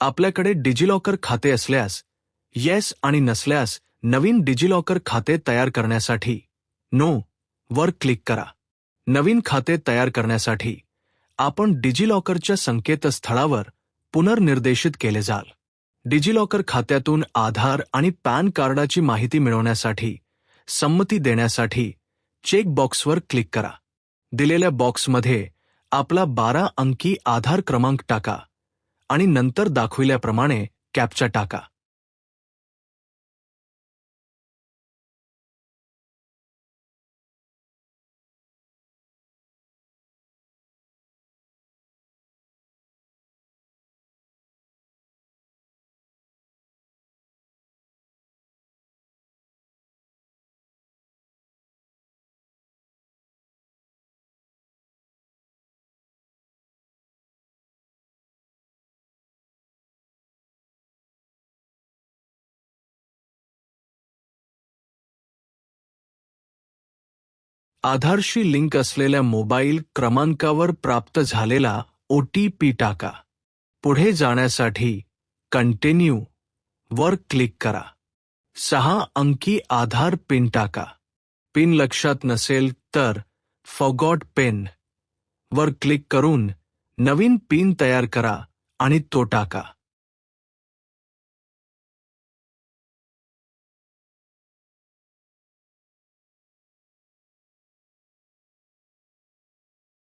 आपल्याकडे डिजिलॉकर खाते असल्यास येस आणि नसल्यास नवीन डिजिलॉकर खाते तयार करण्यासाठी नो वर क्लिक करा. नवीन खाते तयार करण्यासाठी आपण डिजिलॉकरच्या संकेतस्थळावर पुनर्निर्देशित केले जाल. डिजिलॉकर खात्यातून आधार आणि पॅन कार्डाची माहिती मिळवण्यासाठी संमती देण्यासाठी चेकबॉक्सवर क्लिक करा. दिलेल्या बॉक्समध्ये आपला बारा अंकी आधार क्रमांक टाका. आणि नंतर दाखविल्याप्रमाणे कॅपचा टाका. आधारशी लिंक असलेल्या मोबाईल क्रमांकावर प्राप्त झालेला ओ टी पी टाका. पुढे जाण्यासाठी कंटिन्यू वर क्लिक करा. सहा अंकी आधार पिन टाका. पिन लक्षात नसेल तर फॉगॉट पेन वर क्लिक करून नवीन पिन तयार करा आणि तो टाका.